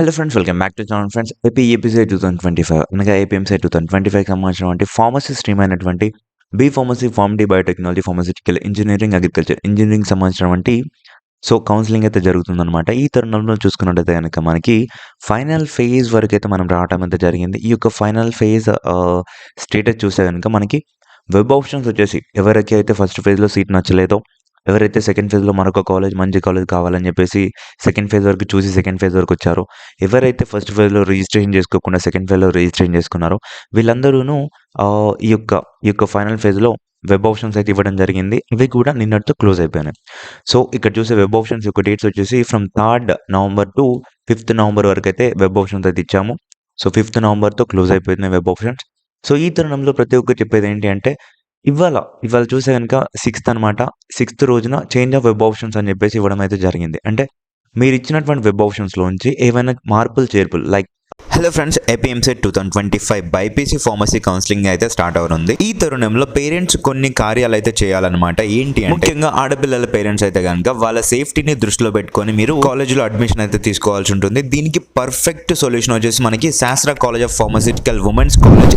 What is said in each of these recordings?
Hello friends welcome back to channel friends AP APC two thousand twenty five అనగా APMC two thousand twenty five సంబంధించినటువంటి pharmacy stream అయినటువంటి B pharmacy pharm D biotechnology pharmaceutical engineering agriculture engineering సంబంధించినటువంటి so counselling అయితే జరుగుతుందన్నమాట. ఈ తరుణంలో చూసుకున్నట్టయితే కనుక మనకి ఫైనల్ ఫేజ్ వరకు అయితే మనం రావడం అయితే జరిగింది. ఈ యొక్క ఫైనల్ ఫేజ్ స్టేటస్ చూస్తే కనుక మనకి వెబ్ ఆప్షన్స్ వచ్చేసి ఎవరికి అయితే ఫస్ట్ ఫేజ్లో సీట్ నచ్చలేదో ఎవరైతే సెకండ్ ఫేజ్లో మరొక కాలేజ్ మంచి కాలేజ్ కావాలని చెప్పేసి సెకండ్ ఫేజ్ వరకు చూసి సెకండ్ ఫేజ్ వరకు వచ్చారో ఎవరైతే ఫస్ట్ ఫేజ్లో రిజిస్ట్రేషన్ చేసుకోకుండా సెకండ్ ఫేజ్లో రిజిస్ట్రేషన్ చేసుకున్నారో వీళ్ళందరూను ఈ యొక్క ఈ యొక్క ఫైనల్ ఫేజ్లో వెబ్ ఆప్షన్స్ అయితే ఇవ్వడం జరిగింది. ఇవి కూడా నిన్నటితో క్లోజ్ అయిపోయినాయి. సో ఇక్కడ చూసే వెబ్ ఆప్షన్స్ యొక్క డేట్స్ వచ్చేసి from third November to fifth November వరకు అయితే వెబ్ ఆప్షన్స్ అయితే ఇచ్చాము. సో ఫిఫ్త్ నవంబర్తో క్లోజ్ అయిపోయింది వెబ్ ఆప్షన్స్ సో ఈ తరుణంలో ప్రతి ఒక్కరు చెప్పేది ఏంటి అంటే ఇవాళ ఇవాళ చూసే కనుక సిక్స్త్ అనమాట సిక్స్త్ రోజున చేంజ్ ఆఫ్ వెబ్ ఆప్షన్స్ అని చెప్పేసి ఇవ్వడం అయితే జరిగింది. అంటే మీరు ఇచ్చినటువంటి వెబ్ ఆప్షన్స్లోంచి ఏవైనా మార్పులు చేర్పులు like hello friends AP EAMCET two thousand twenty five BiPC pharmacy counselling అయితే స్టార్ట్ అవుతుంది ఈ తరుణంలో పేరెంట్స్ కొన్ని కార్యాలు అయితే చేయాలన్నమాట. ఏంటి ముఖ్యంగా ఆడపిల్లల పేరెంట్స్ అయితే కనుక వాళ్ళ సేఫ్టీని దృష్టిలో పెట్టుకొని మీరు కాలేజీలో అడ్మిషన్ అయితే తీసుకోవాల్సి ఉంటుంది. దీనికి పర్ఫెక్ట్ సొల్యూషన్ వచ్చేసి మనకి Sastra college of pharmaceutical women's college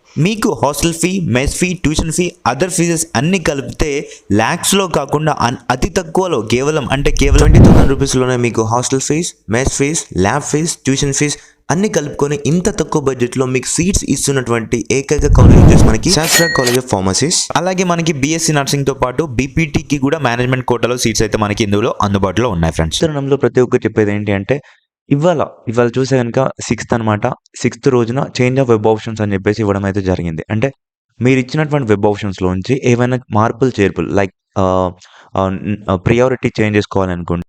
మీకు hostel fee mess fee tuition fee other fees అన్ని కలిపితే ల్యాక్స్లో కాకుండా అతి తక్కువలో కేవలం అంటే కేవలం ట్వంటీ థౌసండ్ రూపీస్లోనే మీకు hostel fees mess fees lab fees tuition fees అన్ని కలుపుకొని ఇంత తక్కువ బడ్జెట్లో మీకు సీట్స్ ఇస్తున్నటువంటి ఏకైక కాలేజ్ వచ్చేసి మనకి శాస్త్ర కాలేజ్ ఆఫ్ ఫార్మసీస్ అలాగే మనకి బీఎస్సీ నర్సింగ్తో పాటు బీపీటీకి కూడా మేనేజ్మెంట్ కోటాలో సీట్స్ అయితే మనకి ఇందులో అందుబాటులో ఉన్నాయి ఫ్రెండ్స్ ప్రతి ఒక్కరు చెప్పేది ఏంటి అంటే ఇవాళ ఇవాళ చూసే కనుక సిక్స్త్ అనమాట సిక్స్త్ రోజున చేంజ్ ఆఫ్ వెబ్ ఆప్షన్స్ అని చెప్పేసి ఇవ్వడం అయితే జరిగింది. అంటే మీరు ఇచ్చినటువంటి వెబ్ ఆప్షన్స్లోంచి ఏవైనా మార్పులు చేర్పులు లైక్ ప్రియారిటీ చేంజ్ చేసుకోవాలనుకుంటే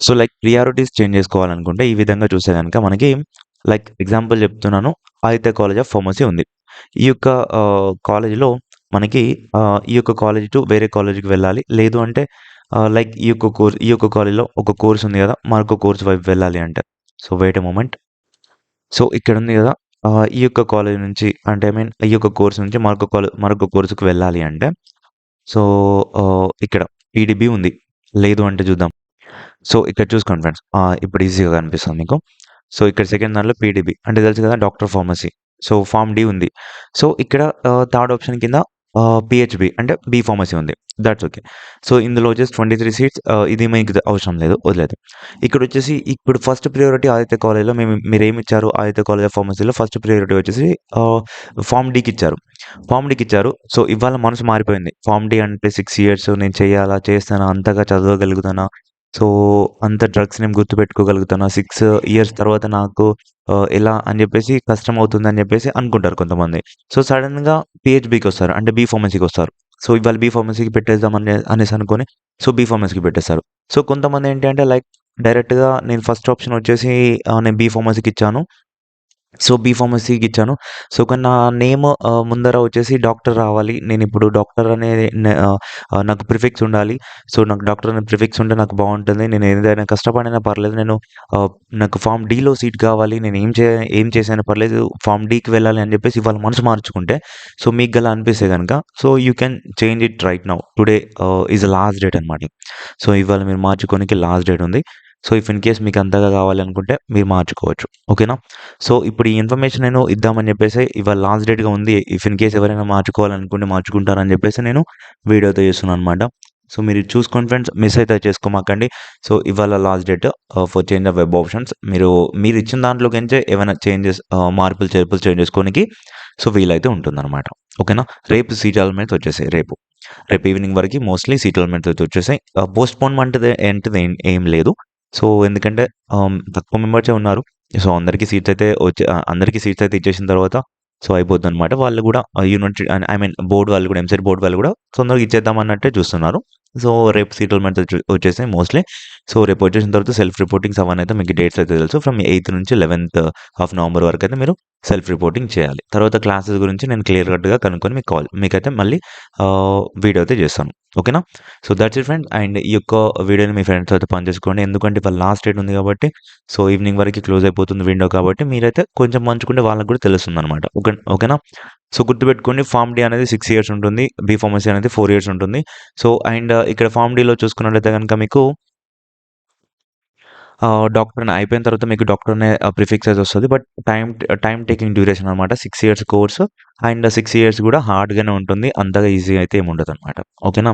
సో లైక్ ప్రియారిటీస్ చేంజ్ చేసుకోవాలనుకుంటే ఈ విధంగా చూసే కనుక మనకి లైక్ ఎగ్జాంపుల్ చెప్తున్నాను. ఆదిత్య కాలేజ్ ఆఫ్ ఫార్మసీ ఉంది. ఈ యొక్క కాలేజీలో మనకి ఈ యొక్క కాలేజ్ టు వేరే కాలేజీకి వెళ్ళాలి. లేదు అంటే లైక్ ఈ యొక్క కోర్స్ ఈ యొక్క కాలేజీలో ఒక కోర్స్ ఉంది కదా మరొక కోర్స్ వైపు వెళ్ళాలి అంటే. సో వెయిట్ మూమెంట్ సో ఇక్కడ ఉంది కదా ఈ యొక్క కాలేజ్ నుంచి అంటే ఐ మీన్ ఈ యొక్క కోర్స్ నుంచి మరొక కాలేజ్ మరొక కోర్సుకు వెళ్ళాలి అంటే సో ఇక్కడ ఈడిబి ఉంది. లేదు అంటే చూద్దాం. సో ఇక్కడ చూసుకోండి ఫ్రెండ్స్ ఇప్పుడు ఈజీగా కనిపిస్తుంది మీకు. సో ఇక్కడ సెకండ్ దాంట్లో పీడిబి అంటే తెలుసు కదా doctor pharmacy so pharm D ఉంది. సో ఇక్కడ థర్డ్ ఆప్షన్ కింద పిహెచ్బి అంటే బి ఫార్మసీ ఉంది. దట్స్ ఓకే సో ఇందులో వచ్చేసి ట్వంటీ త్రీ సీట్స్ ఇది మీకు అవసరం లేదు వదిలేదు ఇక్కడ వచ్చేసి ఇప్పుడు ఫస్ట్ ప్రియారిటీ ఆదిత్య కాలేజ్లో మేము మీరు ఏమి ఇచ్చారు ఆదిత్య కాలేజ్ ఫార్మసీలో ఫస్ట్ ప్రియారిటీ వచ్చేసి ఫార్మ్ డీకి ఇచ్చారు. ఫార్మ్ డీకి ఇచ్చారు. సో ఇవాళ మనసు మారిపోయింది. ఫార్మ్ డీ అంటే సిక్స్ ఇయర్స్ నేను చేయాలా చేస్తానా అంతగా చదవగలుగుతానా? సో అంత డ్రగ్స్ నేను గుర్తుపెట్టుకోగలుగుతానా. సిక్స్ ఇయర్స్ తర్వాత నాకు ఎలా అని చెప్పేసి కష్టం అవుతుంది అని చెప్పేసి అనుకుంటారు కొంతమంది. సో సడన్గా పిహెచ్బికి వస్తారు. అంటే బీ ఫార్మసీకి వస్తారు. సో ఇవాళ బీ ఫార్మసీకి పెట్టేద్దాం అనే అనేసి అనుకొని సో బీ ఫార్మసీకి పెట్టేస్తారు. సో కొంతమంది ఏంటి అంటే లైక్ డైరెక్ట్గా నేను ఫస్ట్ ఆప్షన్ వచ్చేసి నేను బీ ఫార్మసీకి ఇచ్చాను. సో బీ ఫార్మసీకి ఇచ్చాను సో కానీ నా నేమ్ ముందర వచ్చేసి డాక్టర్ రావాలి. నేను ఇప్పుడు డాక్టర్ అనేది నాకు ప్రిఫిక్స్ ఉండాలి. సో నాకు డాక్టర్ అనే ప్రిఫిక్స్ ఉంటే నాకు బాగుంటుంది. నేను ఏదైనా కష్టపడినా పర్లేదు. నేను నాకు ఫామ్ డీలో సీట్ కావాలి. నేను ఏం చే ఏం చేసినా పర్లేదు. ఫామ్ డీకి వెళ్ళాలి అని చెప్పేసి ఇవాళ మనసు మార్చుకుంటే సో మీకు గల అనిపిస్తే కనుక so you can change it right now. Today is last date అనమాట సో ఇవాళ మీరు మార్చుకోనికి లాస్ట్ డేట్ ఉంది. సో ఇఫ్ ఇన్ కేస్ మీకు అంతగా కావాలనుకుంటే మీరు మార్చుకోవచ్చు. ఓకేనా సో ఇప్పుడు ఈ ఇన్ఫర్మేషన్ నేను ఇద్దామని చెప్పేసి ఇవాళ లాస్ట్ డేట్గా ఉంది. ఇఫ్ ఇన్ కేస్ ఎవరైనా మార్చుకోవాలనుకుంటే మార్చుకుంటారని చెప్పేసి నేను వీడియోతో చేస్తున్నాను అనమాట సో మీరు చూసుకోండి ఫ్రెండ్స్ మిస్ అయితే చేసుకోమాకండి. సో ఇవాళ last date for change of web options మీరు మీరు ఇచ్చిన దాంట్లోకించే ఏమైనా చేంజెస్ uh, మార్పులు చేర్పులు చేంజ్ చేసుకోనికి సో వీలైతే ఉంటుందన్నమాట. ఓకేనా రేపు సీట్ వచ్చేసాయి. రేపు. రేపు ఈవినింగ్ వరకు మోస్ట్లీ సీట్ అయితే వచ్చేసాయి. Uh, పోస్ట్ పోన్మెంట్ ఏంటిది? ఏం లేదు. సో ఎందుకంటే తక్కువ మెంబర్సే ఉన్నారు. సో అందరికీ సీట్స్ అయితే వచ్చే అందరికీ సీట్స్ అయితే ఇచ్చేసిన తర్వాత సో అయిపోతుంది అనమాట వాళ్ళు కూడా యూనిట్ ఐ మీన్ బోర్డు వాళ్ళు కూడా ఎంసెట్ బోర్డు వాళ్ళు కూడా తొందరగా ఇచ్చేద్దాం అన్నట్టే చూస్తున్నారు. సో రేపు సీట్ వచ్చేసాయి మోస్ట్లీ. సో రేపు వచ్చేసిన తర్వాత సెల్ఫ్ రిపోర్టింగ్స్ అవన్నీ అయితే మీకు డేట్స్ అయితే తెలుసు. ఫ్రమ్ ఎయిత్ నుంచి లెవెన్త్ ఆఫ్ నవంబర్ వరకు అయితే మీరు సెల్ఫ్ రిపోర్టింగ్ చేయాలి. తర్వాత క్లాసెస్ గురించి నేను క్లియర్ కట్గా కనుక్కొని మీకు కాల్ మీకైతే మళ్ళీ వీడియో అయితే చేస్తాను. ఓకేనా? So that's it friend and ఈ యొక్క వీడియోని మీ ఫ్రెండ్స్ అయితే పనిచేసుకోండి ఎందుకంటే ఇవాళ లాస్ట్ డేట్ ఉంది కాబట్టి సో ఈవినింగ్ వరకు క్లోజ్ అయిపోతుంది విండో కాబట్టి మీరైతే కొంచెం పంచుకుంటే వాళ్ళకి కూడా తెలుస్తుంది అనమాట ఓకే ఓకేనా? సో గుర్తుపెట్టుకోండి ఫార్మ్ డి అనేది సిక్స్ ఇయర్స్ ఉంటుంది బీ ఫార్మసీ అనేది ఫోర్ ఇయర్స్ ఉంటుంది. సో అండ్ uh, ఇక్కడ ఫార్మ్ డీలో చూసుకున్నట్లయితే కనుక మీకు uh, డాక్టర్ని అయిపోయిన తర్వాత మీకు డాక్టర్ అనే uh, ప్రిఫిక్స్ అయితే వస్తుంది. But time time taking duration అనమాట six years course and six years కూడా హార్డ్గానే ఉంటుంది అంతగా ఈజీ అయితే ఏముండదు ఉండదు అనమాట ఓకేనా?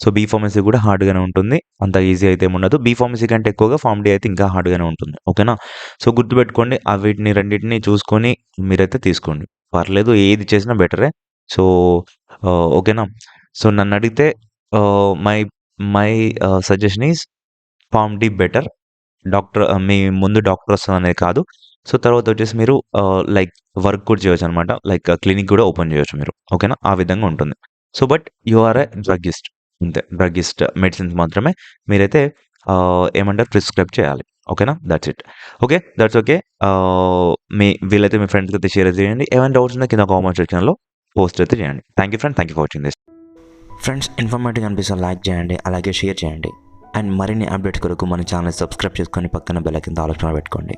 సో బీ ఫార్మసీ కూడా హార్డ్గానే ఉంటుంది అంత ఈజీ అయితే ఉండదు. బీ ఫార్మసీ కంటే ఎక్కువగా ఫార్మ్ డీ అయితే ఇంకా హార్డ్గానే ఉంటుంది. ఓకేనా? సో గుర్తుపెట్టుకోండి ఆ వీటిని రెండింటిని చూసుకొని మీరైతే తీసుకోండి. పర్లేదు ఏది చేసినా బెటరే. సో ఓకేనా? సో నన్ను అడిగితే my my suggestion is pharm D better. Doctor మీ ముందు డాక్టర్ వస్తుంది అనేది కాదు. సో తర్వాత వచ్చేసి మీరు లైక్ వర్క్ కూడా చేయొచ్చు అనమాట లైక్ క్లినిక్ కూడా ఓపెన్ చేయొచ్చు మీరు. ఓకేనా? ఆ విధంగా ఉంటుంది. So but you are a druggist. అంతే. డ్రగ్గిస్ట్ మెడిసిన్స్ మాత్రమే. మీరైతే ఏమంటారు? ప్రిస్క్రైబ్ చేయాలి. ఓకేనా? That's it okay that's okay మీ వీలైతే మీ ఫ్రెండ్స్కి అయితే షేర్ చేయండి. ఏమైనా డౌట్స్ ఉందా కింద కామెంట్ సెక్షన్లో పోస్ట్ అయితే చేయండి. Thank you friend thank you for watching this friends informative అనిపిస్తే లైక్ చేయండి అలాగే షేర్ చేయండి. అండ్ మరిన్ని అప్డేట్స్ కొరకు మన ఛానల్ సబ్స్క్రైబ్ చేసుకొని పక్కన బెల్ కింద ఆలోచన పెట్టుకోండి.